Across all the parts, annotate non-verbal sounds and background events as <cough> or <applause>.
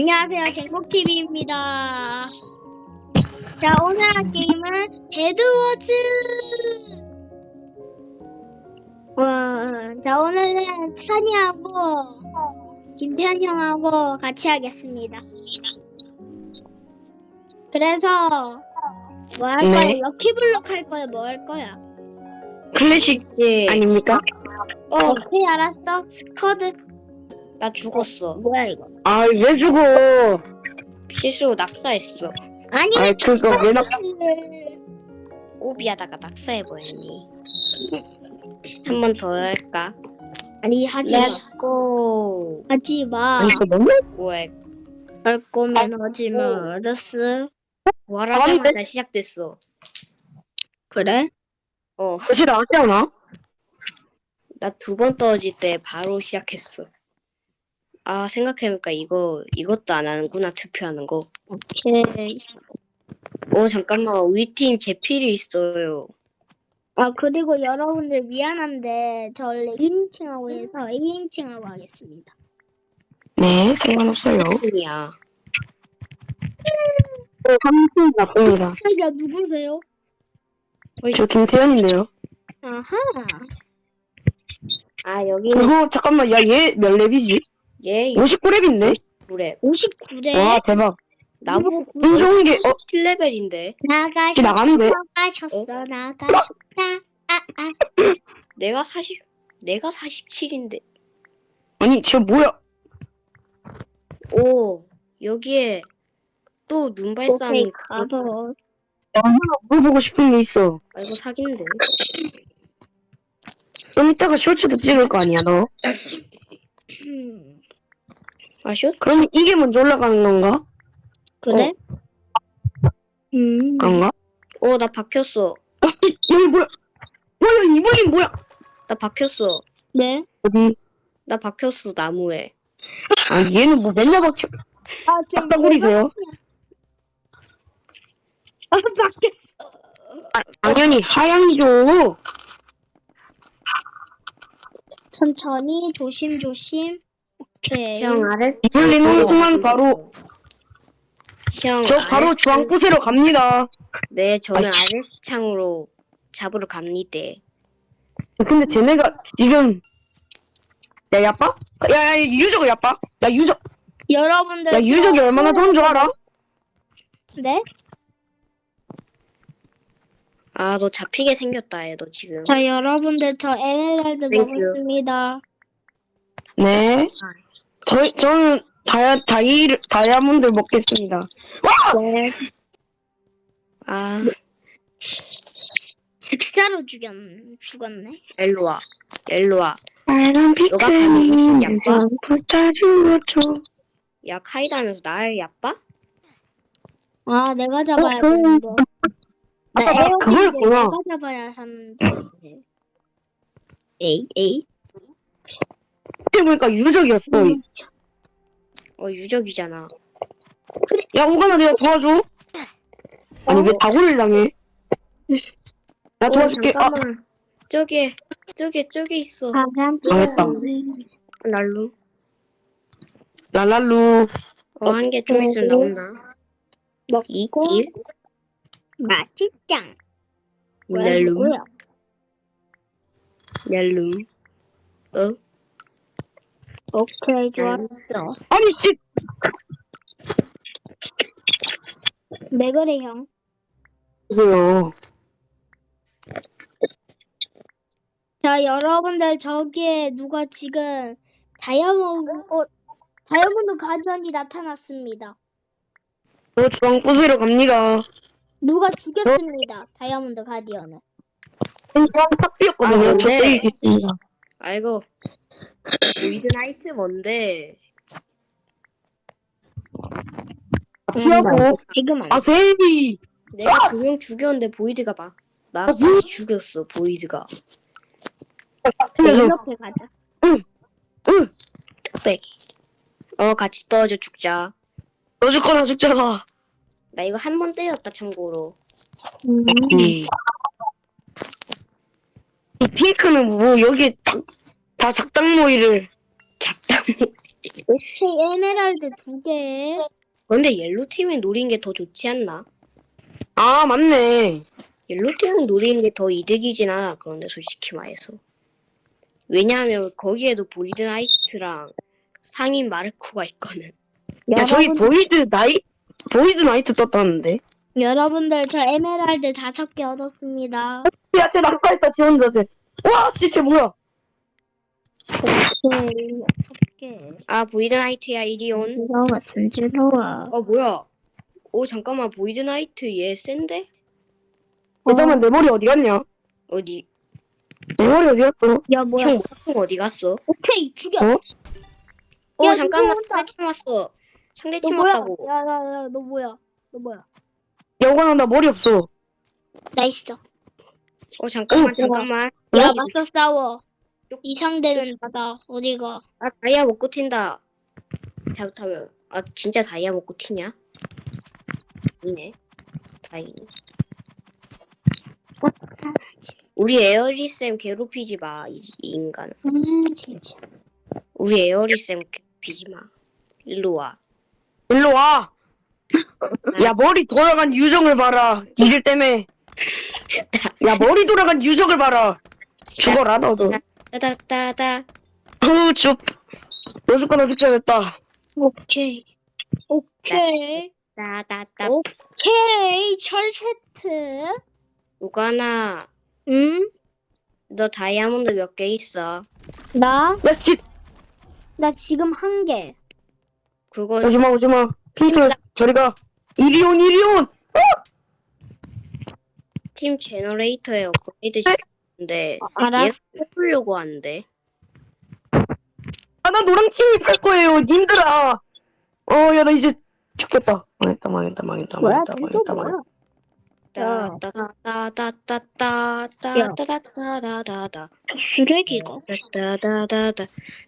안녕하세요, 제국TV입니다. 자, 오늘 할 게임은 데드워즈! 어, 자, 오늘은 찬이하고, 김태현 형하고 같이 하겠습니다. 그래서, 뭐 할 네. 거야? 럭키블록 할 거야? 뭐할 거야? 클래식 씨, 아닙니까? 어, 오케이, 알았어. 스쿼드. 나 죽었어. 뭐야, 이거? 아, 왜 죽어? 실수로 낙사했어. 아니, 아, 왜 그거 왜 나, 스쿼드를. 오비하다가 낙사해버렸니. 한 번 더 할까? 아니, 하지 마. 렛츠고! 하지 마. 아니, 너무, 할 거면 하지 마. 알았어. 부활하자마자 시작됐어. 그래? 어, 사실 나왔지 않아? 나 두 번 떨어질 때 바로 시작했어. 아, 생각해보니까 이거, 이것도 안 하는구나, 투표하는 거. 오케이. 어, 잠깐만, 우리 팀 제필이 있어요. 아, 그리고 여러분들 미안한데, 저 원래 1인칭하고 해서 1인칭하고 하겠습니다. 네, 상관없어요. 팀이야. 어, 삼촌 나쁩니다. 야, 누구세요? 저 김태현인데요. 아하. 아, 여기는 그거, 잠깐만, 야, 얘몇 랩이지? 얘 59랩인데? 유래. 59대. 와, 대박. 나보고 인종이 게, 어, 7레벨인데. 나가셨어. 이게 나가는데? 나가셨어. 나가셨다. 아, 아. 내가 40, 내가 47인데. 아니, 저 뭐야? 오, 여기에 또 눈발산 오케이, 가보. 물어보고 싶은 게 있어. 알고 사귄데. 좀 이따가 쇼츠도 찍을 거 아니야, 너? 음, <laughs> 아, 쇼? 그럼 이게 먼저 올라가는 건가? 그래? 음. 그런가? 어, 나 박혔어. 여기 뭐야? 뭐야, 이번엔 뭐야? 나 박혔어. 네. 어디? 나 박혔어, 나무에. 아, 얘는 뭐 맨날 박혀. 아, 지금 짝다구리세요? 아, 바뀌었어. 아, 당연히 하양이죠. 천천히, 조심조심. 오케이. 형, 아래 이블리는 순간 바로, 형, 저 바로 아레스- 주황 부세로 갑니다. 네, 저는 아이. 아레스 창으로 잡으러 갑니다. 근데 쟤네가 지금, 야, 야빠? 야, 야, 유저가 야빠? 야, 유저, 여러분들. 야, 유저기 저- 얼마나 좋은 줄 알아? 네? 아, 너 잡히게 생겼다, 얘, 너 지금. 자, 여러분들, 저 에메랄드. 먹었습니다. 네. 저, 저는 다이아, 다이, 다이아몬드 먹겠습니다. 네. 아, 식사로 죽였, 죽었네. 일로 와. 일로 와. 빨간 너가 가는 곳은 야빠? 불타주었죠. 야, 카이다면서 날 야빠? 아, 내가 잡아야 어, 되는데. 나 아까 나 에어컨인데 그거였구나. 내가 잡아야 하는데. 에이, 에이. 해보니까 유적이었어. 음. 어, 유적이잖아. 야, 오가나 내가 도와줘. 아니, 왜 다구를 당해? 나 어, 도와줄게. 아, 잠깐만. 저기, 저기, 저기 있어. 가감 망했다. 날루. 랄랄루. 어, 한 개 좀 있으면 나온다. 이, 먹고 일, 맛있짱. 날루? 날루. 어? 오케이, 좋았어. 아니, 지, 왜 그래, 형? 보세요. 자, 여러분들, 저기에 누가 지금 다이아몬드, 어, 다이아몬드 가전이 나타났습니다. 저 주황 부수러 갑니다. 누가 죽였습니다. 다이아몬드 가디언을. 주황 딱 뛰었거든요. 아, 저 네. 때리겠습니다. 아이고. 미드나이트 뭔데? 피하고. 지금 안. 아, 세이. 내가 두 명 죽였는데 보이드가 막, 나 어, 많이 죽였어, 보이드가. 그래서, 이렇게 가자. 응. 뚝배기. 어, 같이 떨어져 죽자. 넣어줄 거나 죽잖아. 나 이거 한 번 때렸다, 참고로. 음. 이 핑크는 뭐, 여기에 다, 다 작당 모이를. 작당. 오케이 에메랄드 두 개. 근데 옐로 팀이 노린 게 더 좋지 않나? 아 맞네. 옐로 팀은 노리는 게 더 이득이진 않아. 그런데 솔직히 말해서. 왜냐하면 거기에도 보이드 나이트랑 상인 마르코가 있거든. 야 저기 여러분, 보이드 나이 보이드 나이트 떴다는데. 여러분들 저 에메랄드 다섯 개 얻었습니다. 야쟤 낙하했다 쟤 혼자 쟤. 와 진짜 뭐야? 오케이 개. 아 보이드 나이트야 이리 온. 어 뭐야? 오 잠깐만 보이드 나이트 얘 센데? 잠깐만 내 머리 어디 갔냐? 어디? 내 머리 어디 갔어? 야 뭐야? 형, 형 어디 갔어? 오케이 죽여. 어? 어 야, 잠깐만 누구 온다. 상대 팀 왔어. 너 상대팀 뭐야? 왔다고. 야야야 너 뭐야? 너 뭐야? 여관아 나 머리 없어. 나 있어. 어 잠깐만 어, 잠깐만. 야 어? 맞서 싸워. 이 상대는 나다. 어디가? 아 다이아 먹고 튄다. 잘못하면 아 진짜 다이아 먹고 튀냐? 이네. 다행이네. 우리 에어리 쌤 괴롭히지 마, 이, 이 인간. 음 진짜. 우리 에어리 쌤 괴롭히지 마. 일로 와. 일로 와. 야 머리 돌아간 유정을 봐라. 니들 때문에. <laughs> 야 머리 돌아간 유정을 봐라. 죽어라 너도. 따다따다. 어우 쭉. 여섯 거나 숙제했다. 오케이. 오케이. 따다따. 오케이. 철 세트. 우가나, 응? 너 다이아몬드 몇 개 있어? 나? 야 집. 나 지금 한 개. 그거 오지마 오지마. 핑크 저리가. 이리온 이리온. 팀 제너레이터에 업그레이드 시켰 는데 알아? 얘가 해보려고 하는데. 아나 노랑 팀이 팔 거예요. 님들아. 어 야 나 이제 죽겠다. 망했다 망했다 망했다 뭐야? 망했다 진짜 망했다 뭐야? 망했다. 야. 따다다다다다다다다다다다다. 쓰레기가. 따다다다다.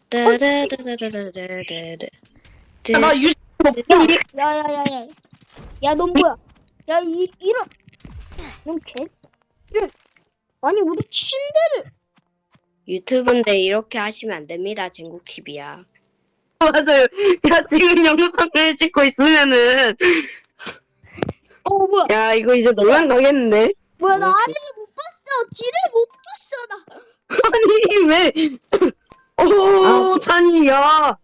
따다다다다다다다다. 나 유. 없니? 야야야야. 야 넌 뭐야? 야 이 이런. 넌 개. 아니 우리 침대를. 유튜브인데 이렇게 하시면 안 됩니다. jen국 TV야. 맞아요. 야 지금 영상을 찍고 있으면은 어 뭐야? 야 이거 이제 논란 가겠는데? 뭐야 나 아래를 못 봤어. 뒤를 못 봤어 나. 아니 왜? 오 찬이 야.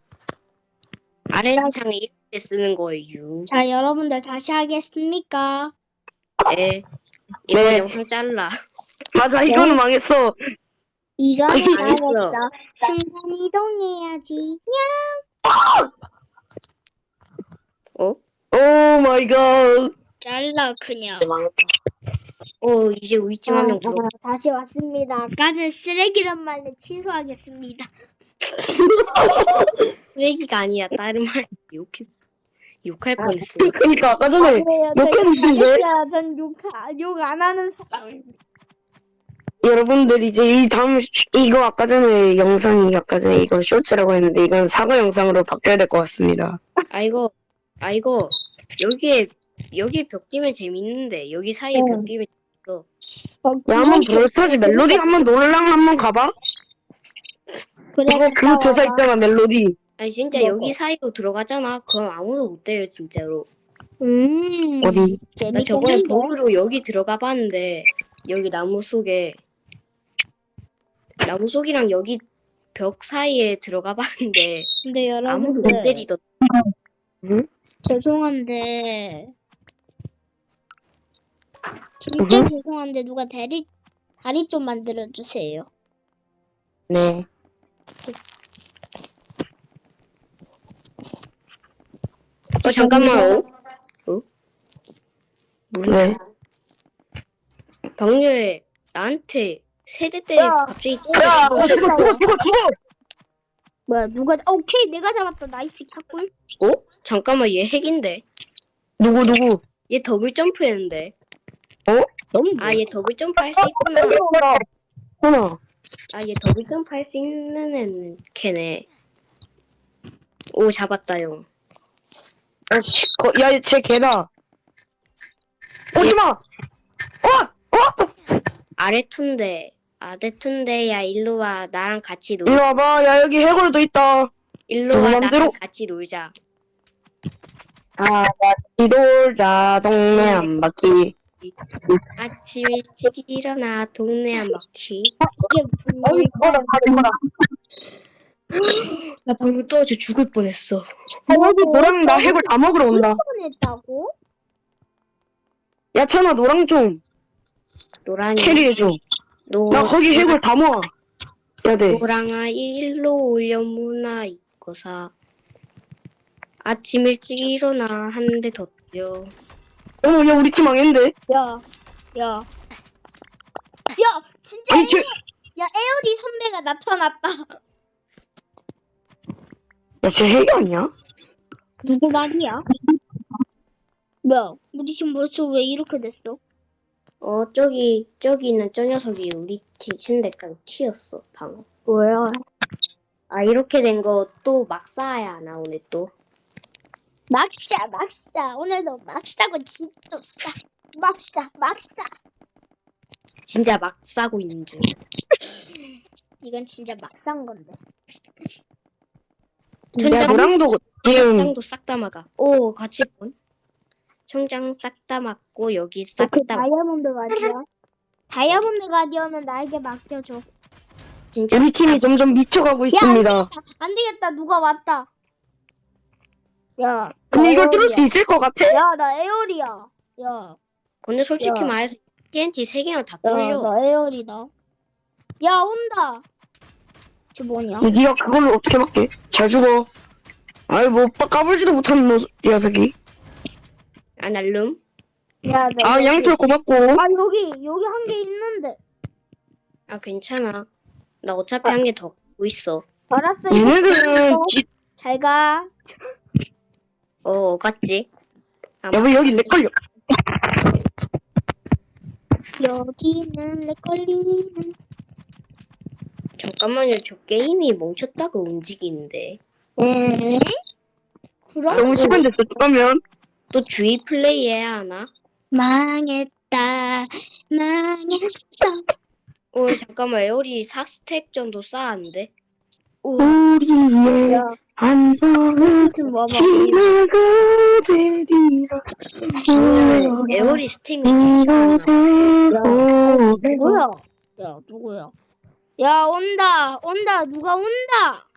아래 창을 이렇게 쓰는 거예요. 자 여러분들 다시 하겠습니까? 네. 이번 네. 영상 잘라. 맞아 이거는 망했어. 이거는 망했어. 알겠어. 순간 이동해야지. 어? 오 마이 갓. 잘라 그냥. 어 이제 우이찜 한명 들어. 아, 다시 왔습니다. 아까 전 쓰레기란 말을 취소하겠습니다. <laughs> 쓰레기가 아니야. 다른 말 욕해 욕할 아, 뻔했어. 그러니까 아까 전에 욕했는데 욕안 하는 사람. 여러분들 이제 이 다음 슈- 이거 아까 전에 영상이 아까 전에 이거 쇼츠라고 했는데 이건 사과 영상으로 바뀌어야 될 것 같습니다. 아 이거 아 이거 여기에 여기 벽 끼면 재밌는데 여기 사이에 응. 벽 끼면 어, 야 한번 브롤스타즈 멜로디 한번 놀랑 한번 가봐. 그래, 이거 그 조사 있잖아 멜로디. 아니 진짜 뭐, 여기 사이로 들어가잖아. 그럼 아무도 못 돼요 진짜로. 음. 어디? 나 저번에? 버그로 여기 들어가 봤는데 여기 나무 속에 나무 속이랑 여기 벽 사이에 들어가 봤는데 근데 아무도 못 여러분들 때리던. 죄송한데 진짜 음. 죄송한데 누가 다리 다리 좀 만들어 주세요. 네. 어 잠깐만. 어? 어? 뭐야? 네. 방류에 나한테 세대 때 야. 갑자기 야 때려. 죽어 죽어 죽어 죽어. 뭐야 누가 어, 오케이 내가 잡았다 나이스 샷골. 어? 잠깐만 얘 핵인데. 누구 누구? 얘 더블 점프했는데. 너무 아 얘 더블 점프 할 수 있구나. 하나. 아 얘 더블 점프 할 수 있는 애는 걔네. 오 잡았다요. 아씨, 야쟤 개다. 오지 마. 어, 어. 아래 툰데 아래 툰데야 일로 와 나랑 같이 놀. 이리 와봐. 야 여기 해골도 있다. 일로 와 맘대로? 나랑 같이 놀자. 아, 같이 놀자, 동네 한 바퀴. 아침 일찍 일어나 동네 한 바퀴. 어이, 뭐라, 뭐라. 나 방금 떨어져 죽을 뻔했어. 여기 노랑 나 해골 다 먹으러 온다. 했다고? 야, 찬아, 노랑 좀 노랑이 캐리해줘. 노 나 거기 해골 다 모아. 야, 돼. 노랑아 일로 올려 문화 입고사. 아침 일찍 일어나 한 대 더 뛰어. 어, 야, 우리 팀 망했는데? 야, 야. 야, 진짜 아니, 에어, 쟤, 야, 에어리 선배가 나타났다. 야, 쟤 핵이 아니야? 누구 말이야? 뭐야, 우리 지금 벌써 왜 이렇게 됐어? 어 저기 저기 있는 저 녀석이 우리 팀 침대까지 튀었어 방금. 뭐야? 아 이렇게 된 거 또 막 쌓아야 하나 오늘 또. 막싸, 막싸. 오늘도 막싸고 진짜 싸. 막싸, 막싸. 진짜 막 싸고 있는 중. 이건 진짜 막싼 건데. 야, 천장 노랑도 지금 청장도 싹다 막아. 오 같이 본. 청장 싹다 막고 여기 싹 그 다. 다이아몬드 가디언. <laughs> 다이아몬드 가디언은 나에게 맡겨줘. 진짜 우리 팀이 점점 미쳐가고 있습니다. 되겠다. 안 되겠다. 누가 왔다. 야. 근데 나 이걸 뚫을. 수 있을 것 같아? 야, 나 에어리야. 야, 근데 솔직히 야. 말해서 TNT 세 개나 다 야, 뚫려. 나 에어리다. 야, 온다. 저 뭐냐? 네가 그걸로 어떻게 막게? 잘 죽어. 아이 뭐 빠- 까불지도 못하는 너, 이 녀석이. 아 날름. 야, 나 아. 양털 고맙고. 아, 여기, 여기 한 개 있는데. 아 괜찮아. 나 어차피 한 개 더 갖고 있어. 알았어, 이거 얘네들은 지- 잘 가. 어 갔지? 여보 여기 내 걸려. 여기는 내 걸리는. 잠깐만요. 저 게임이 멈췄다고 움직이는데. 에? 그럼? 너무 시간 됐어. 그러면 또 주의 플레이 해야 하나? 망했다. 망했어. 어 잠깐만 에어리 4스택 정도 쌓았는데. 오 우리의 야, 한성은 좀 봐봐. 지나가 되리라. 어, 에어리 스택이 누구야? 야, 누구야? 야, 온다. 온다. 누가 온다.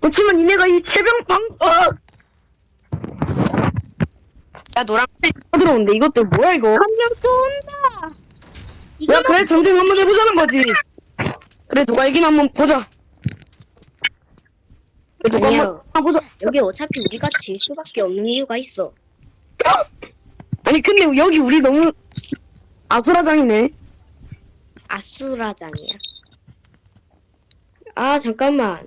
그렇지만 니네가 이 체병 방 어! 야 노랑 들어온데 이것들 뭐야 이거? 한명 또 온다. 이거 야 그래 전쟁 한번 해보자는 거지. 그래 누가 이기나 한번 보자. 그래, 누가 아니야. 한번 보자. 여기 어차피 우리가 질 수밖에 없는 이유가 있어. <laughs> 아니 근데 여기 우리 너무 아수라장이네. 아수라장이야. 아 잠깐만.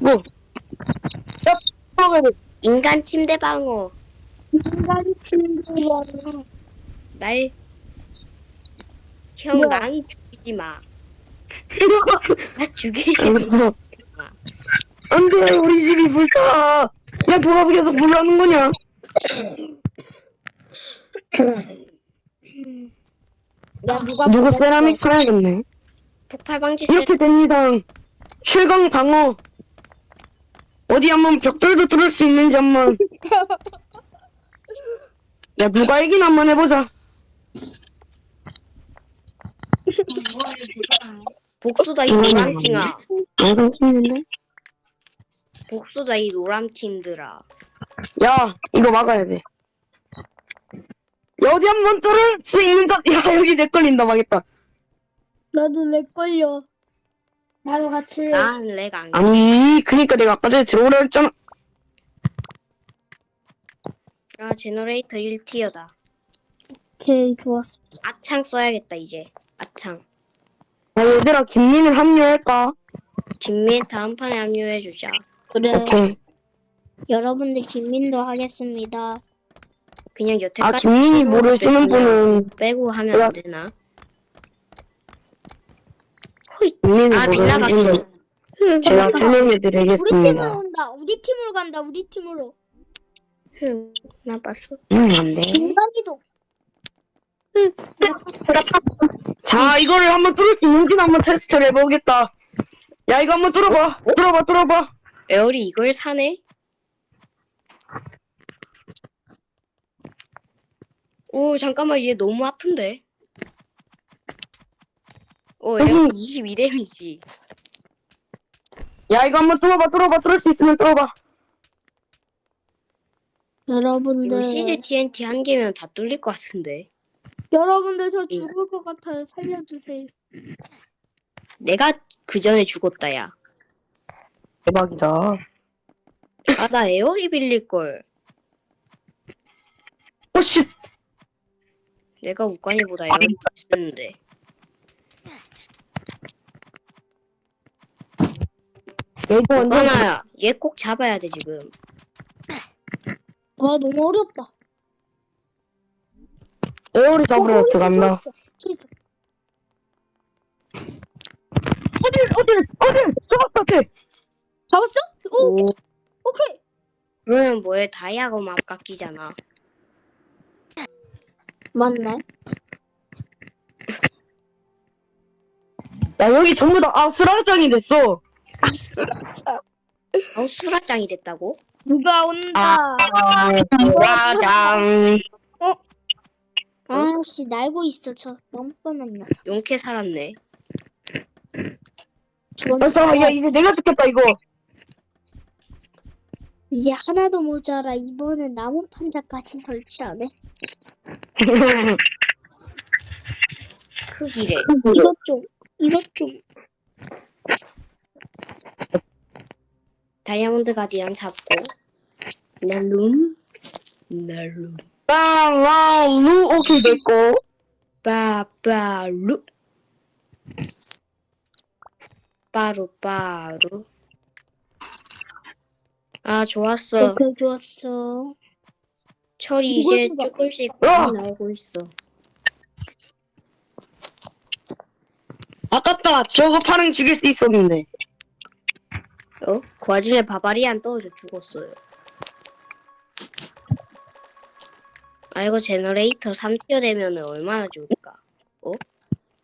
뭐? 야, 들어가야 돼. 인간 침대 방어. 인간. 날. 형, 뭐야? 난 죽이지 마. <laughs> 나 죽이지 마. 안돼 우리 집이 불타. 야 누가 계속 불나는 거냐? 야, 누가 누구? 세라믹 사야겠네. 폭발 방지 세 이렇게 됩니다. 실강 방어. 어디 한번 벽돌도 뚫을 수 있는지 한번. <laughs> 야 누가 이기나 한번 해보자. 복수다 이 음. 노란팅아. 영상 찍는데? 복수다 이 노란팅들아. 야 이거 막아야 돼. 야, 어디 한번 뚫을 수 있는 것. 야 여기 내 걸린다 망했다. 나도 내 걸려. 나도 같이. 난 렉 안. 아니 그니까 내가 아까 전에 들어오라 했잖아. 아 제너레이터 1티어다. 오케이, 좋았어. 아창 써야겠다 이제. 아창. 야 얘들아 김민을 합류할까? 김민 다음 판에 합류해 주자. 그래. 오케이. 여러분들 김민도 하겠습니다. 그냥 아 여태까지 김민이 해놓은 모르시는 것들 그냥 분은 빼고 하면 안 되나? 아 빗나갔어. 제가 우리 설명해드리겠습니다. 팀으로 온다. 우리 팀으로 간다. 우리 팀으로. 흠, 나 봤어. 음, 안 돼. 김가기도. 자, 이거를 한번 뚫을 수 있는지 한번 테스트를 해보겠다. 야 이거 한번 뚫어봐 어? 뚫어봐 뚫어봐 에어리 이걸 사네? 오 잠깐만 얘 너무 아픈데 오 에어리 22 데미지. 야 이거 한번 뚫어봐 뚫어봐. 뚫을 수 있으면 뚫어봐. 여러분들. CG TNT 한 개면 다 뚫릴 것 같은데. 여러분들 저 죽을 것 같아요. 살려주세요. 내가 그 전에 죽었다 야. 대박이다. 아나 에어리 빌릴걸. 오씨. 내가 우관이보다 에어리 썼는데 야 이거 완전 우관아 얘꼭 잡아야 돼 지금 와 너무 어렵다. 에어리 잡으러 들어간다 저 있어. 어딜 어딜 어딜 잡았다 걔 잡았어? 오, 오 오케이. 그러면 뭐해 다이아고만 깎이잖아 맞네. 야 여기 전부 다 아수라장이 됐어 어 수라짱이 됐다고? 누가 온다. 아수라장. 아씨 날고 있어 저. 너무 뻔했나. 용케 살았네. 저건 아 잠깐만 야 이제 내가 죽겠다 이거. 이제 하나도 모자라. 이번엔 나무 판자까지 설치하네. 크기래. 이것 좀 이것 좀 다이아몬드 가디언 잡고. 날룸? 날룸. 빵왕루? 오케이 됐고 빠빠루. 빠루 빠루. 아 좋았어. 오케이 좋았어. 철이 이제 이거 조금씩 야! 많이 나오고 있어. 아깝다. 저거 파는 죽일 수 있었는데 어? 그 와중에 바바리안 떨어져 죽었어요 아 이거 제너레이터 3티어 되면 얼마나 좋을까 어?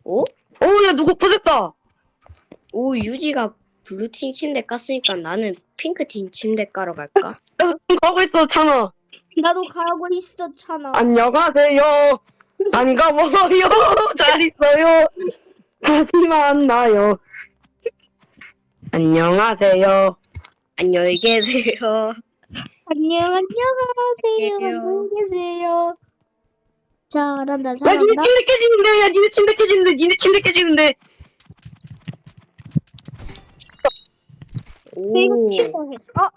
어? 어야 누구 부쉈다 오 유지가 블루팀 침대 깠으니까 나는 핑크팀 침대 까러 갈까? 야, 가고 있어 찬아 나도 가고 있어 차나. 안녕하세요 반가워요 잘 있어요 다시 만나요 안녕하세요 안녕히 계세요 안녕 안녕하세요. 안녕. 안녕히 계세요. 잘한다 야 니네 잘한다. 침대 깨지는데 야 니네 침대 깨지는데 니네 침대 깨지는데 이거 오, 치고 해. 어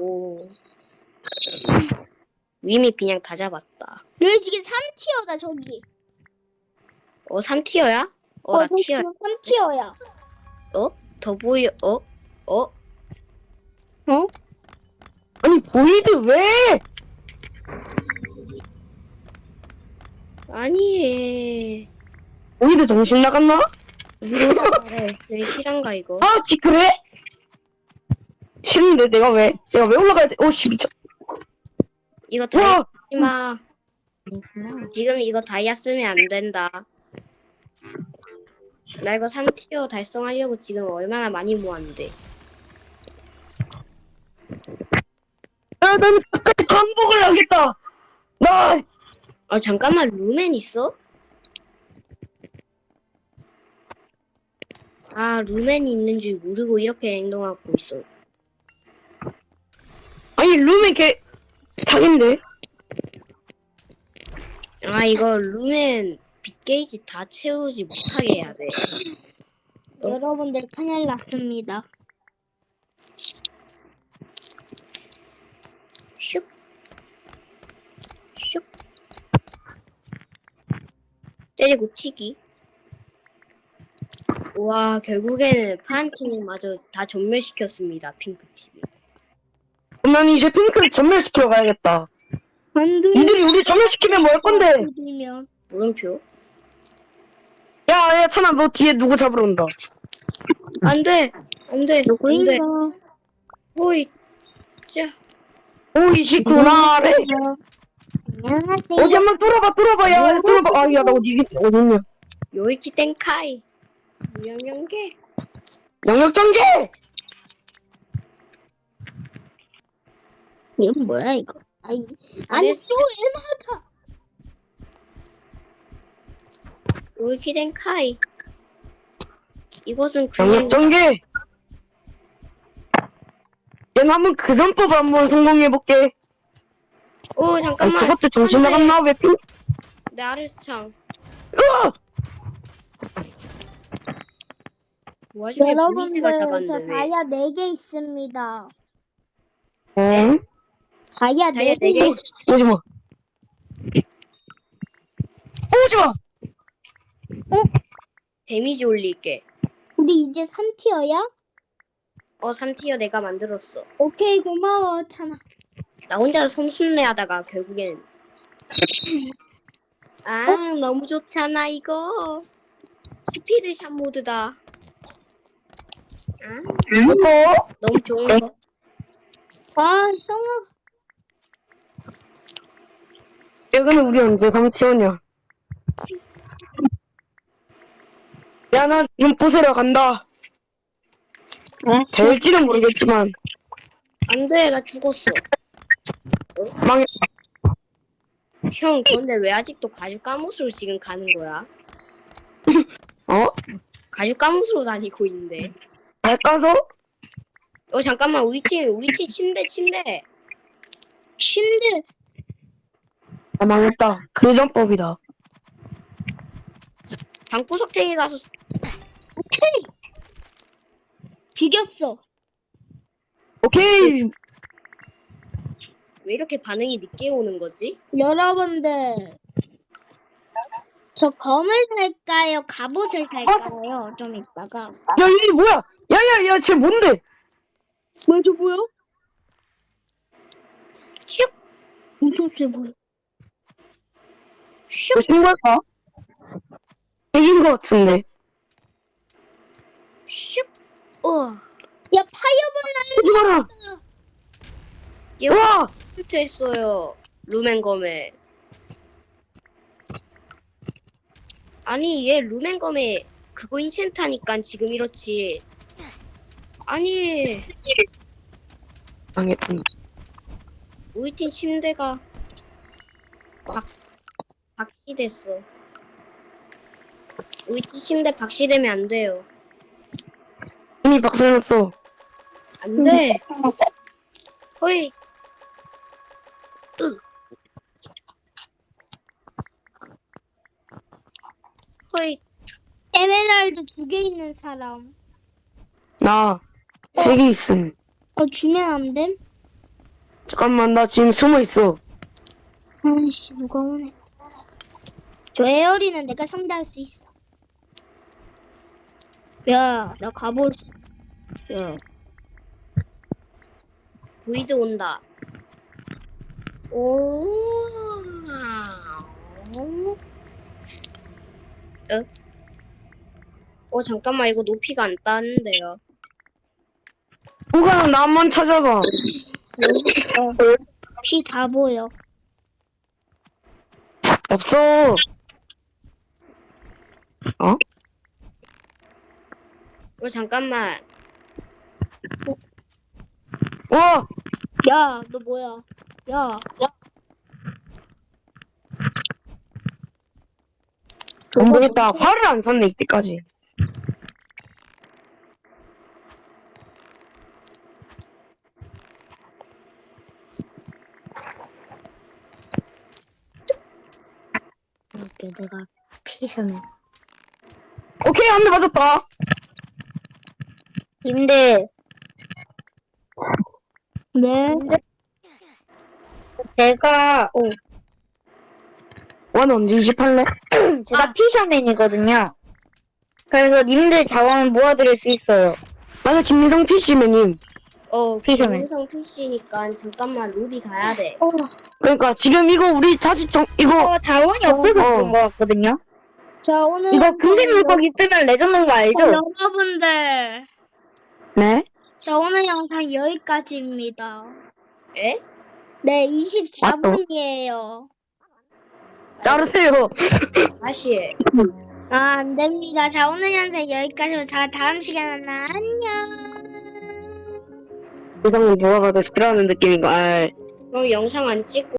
오. 위미 그냥 다 잡았다. 여기 지금 3티어다 저기. 어, 3티어야? 어, 나 저기 티어. 지금 3티어야. 어? 더 보여, 어? 어? 어? 아니 보이드 왜 아니, 보이드 정신 나갔나 에. 여기 실한가, 이거? 아 지- 그래 싫은데 내가 왜 내가 왜 올라가야 돼 오씨 미쳐 이거 다이아 와 쓰지 마. 지금 이거 다이아 쓰면 안 된다. 나 이거 3티어 달성하려고 지금 얼마나 많이 모았는데. 야, 나는 끝까지 반복을 하겠다. 나, 아, 잠깐만, 루멘 있어? 아, 루멘이 있는 줄 모르고 이렇게 행동하고 있어. 아니, 룸이 걔, 자긴데? 아, 이거 루멘 빗 게이지 다 채우지 못하게 해야 돼. 어? 여러분들 큰일 났습니다. 슉. 슉. 때리고 튀기. 와, 결국에는 파란팀마저 다 전멸시켰습니다, 핑크팀이. 난 이제 핑크를 전멸시켜 가야겠다. 안돼. 니들이 우리 전멸시키면 뭐 할 건데? 면 물음표? 야, 야, 찬아, 너 뒤에 누구 잡으러 온다. 안 돼! 안 돼! 안 돼! 누구인가? 호이, 자. 오이시쿠나래. 안녕하세요. 어디 한번 뚫어봐, 뚫어봐, 야, 뚫어봐. 아, 야, 나 어디, 어디 있냐. 요이키 땡카이. 명명개. 영역 정지! 이건 뭐야 이거? 아니 아니 아니, 또 에마타. 울키덴 카이. 이것은 그냥 영역 정지! 내가 한번 그 전법 한번 성공해볼게. 오 잠깐만. 그것도 정신 안 돼. 나갔나? 왜 핑? 내 아르스창. 으아! 그 와중에 여러분들 왜? 다이아 4개 있습니다. 응? 다이아 다이아 4개 네 개. 오지 마. 오지 마! 데미지 올릴게. 우리 이제 3티어야? 어 3티어 내가 만들었어. 오케이 고마워 찬아. 나 혼자 손순례 하다가 결국엔 <laughs> 아 너무 좋잖아 이거 스피드샷 모드다 아 이거? 너무 좋은 거 아 성아 최근에 우리 언제 삼치오냐? 야, 나좀 부수러 간다. 될지는 모르겠지만, 안 돼 나 죽었어 망해. 형 그런데 왜 아직도 가죽 까못으로 지금 가는 거야 <laughs> 어? 가죽 까못으로 다니고 있는데 잘 까서? 어 잠깐만 우리 팀 우리 팀 침대 침대 침대 아, 망했다. 그전법이다. 방구석탱이 가서 오케이 <laughs> 죽였어. 오케이! 왜 이렇게 반응이 늦게 오는 거지 여러분들 저 검을 살까요? 갑옷을 살까요? 좀 이따가 야, 이게 뭐야? 야, 야, 야, 쟤 뭔데? 뭐야 저 뭐야? 슉 무슨 새 뭐야? 슉왜 신고할까? 이긴 것 같은데. 슉 우와 야 파이어볼 오지 마라! 얘 와! 했어요. 루멘검에. 아니 얘 루멘검에 그거 인챈트하니까 지금 이렇지. 아니 망했다. 우리 팀 침대가 박 박시됐어. 우리 팀 침대 박시되면 안 돼요. 이미 박살났어. 안 돼. 으. 허이. 에메랄드 두 개 있는 사람. 나, 세개 있음. 어 주면 안 됨? 잠깐만, 나 지금 숨어 있어. 아이씨 누가 오네. 저 에어리는 내가 상대할 수 있어. 야, 나 갑옷. 야, 보이드 온다. 오. 어? 어 잠깐만 이거 높이가 안 따는데요. 누가 나 한번 찾아봐. 피 다 보여. 없어. 어? 어 잠깐만. 와! 야, 너 뭐야? 야, 야. 안 되겠다. 화를 안 샀네, 이때까지. 이렇게 내가 피셔네. 오케이, 한 대 맞았다. 근데 네. 제가 오, 원 언제 이집할래? <clears throat> 제가 피셔맨이거든요. 그래서 님들 자원 모아드릴 수 있어요. 나는 김민성 PC맨님. 어 피셔맨. 김인성 PC니까 잠깐만 루비 가야 돼. 어, 그러니까 지금 이거 우리 다시 정, 이거, 어, 자원이 없어서 어. 그런 것 같거든요. 자 오늘 이거 근데 물고기 뜨면 레전드인 거 알죠? 어, 여러분들, 네? 자 오늘 영상 여기까지입니다. 에? 네, 24분이에요. 따르세요. 다시 해. 아, 안 됩니다. 자, 오늘 영상 여기까지로 다 다음 시간에 만나. 안녕. 세상은 누가 봐도 싫어하는 느낌인 거 알. 그럼 영상 안 찍고